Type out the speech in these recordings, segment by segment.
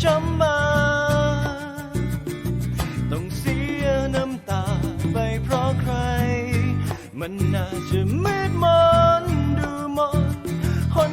จำมาต้องเสียน้ำตาไปเพราะใคร มันน่าจะมืดมนดูมนหน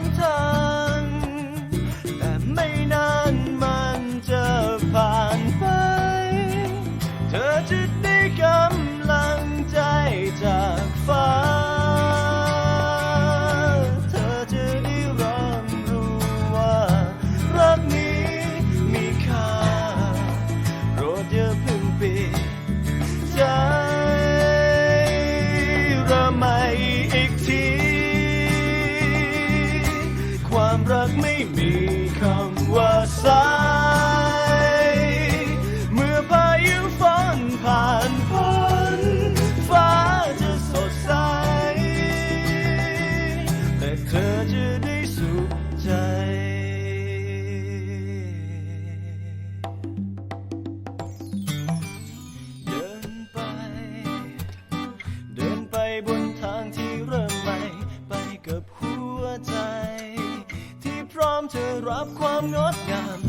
I'm not young.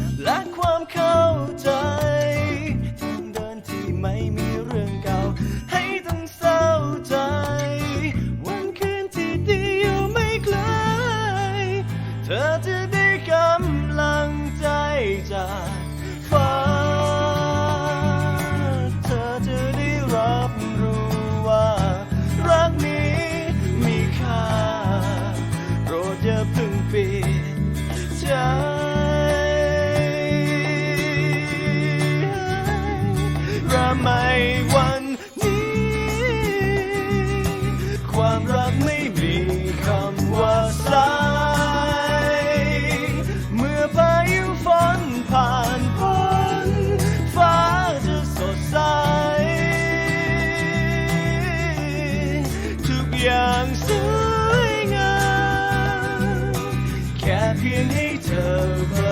ไม่วันนี้ ความรักไม่มีคำว่าสาย เมื่อพายุฝนผ่านพ้นฟ้าจะสดใส ทุกอย่างสวยงามแค่เพียงให้เธอ